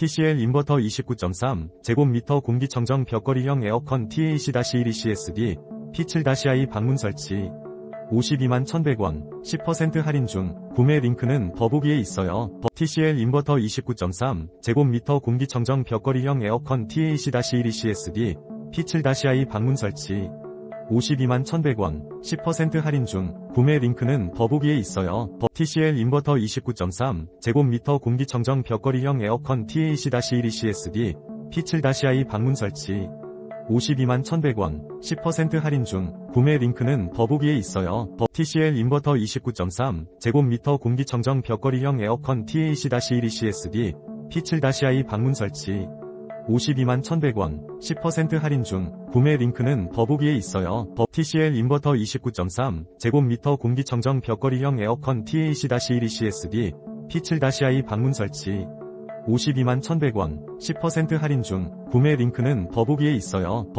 TCL 인버터 29.3 제곱미터 공기청정 벽걸이형 에어컨 TAC-12CSD P7-i 방문 설치 52만 1100원 10% 할인 중 구매 링크는 더보기에 있어요. TCL 인버터 29.3 제곱미터 공기청정 벽걸이형 에어컨 TAC-12CSD P7-i 방문 설치 52만 1100원 10% 할인 중 구매 링크는 더보기에 있어요. TCL 인버터 29.3 제곱미터 공기청정 벽걸이형 에어컨 TAC-12CSD P7-i 방문 설치 52만 1100원 10% 할인 중 구매 링크는 더보기에 있어요. TCL 인버터 29.3 제곱미터 공기청정 벽걸이형 에어컨 TAC-12CSD P7-i 방문 설치 52만 1100원 10% 할인 중 구매 링크는 더보기에 있어요. TCL 인버터 29.3 제곱미터 공기청정 벽걸이형 에어컨 TAC-12CSD P7-i 방문 설치 52만 1100원 10% 할인 중 구매 링크는 더보기에 있어요.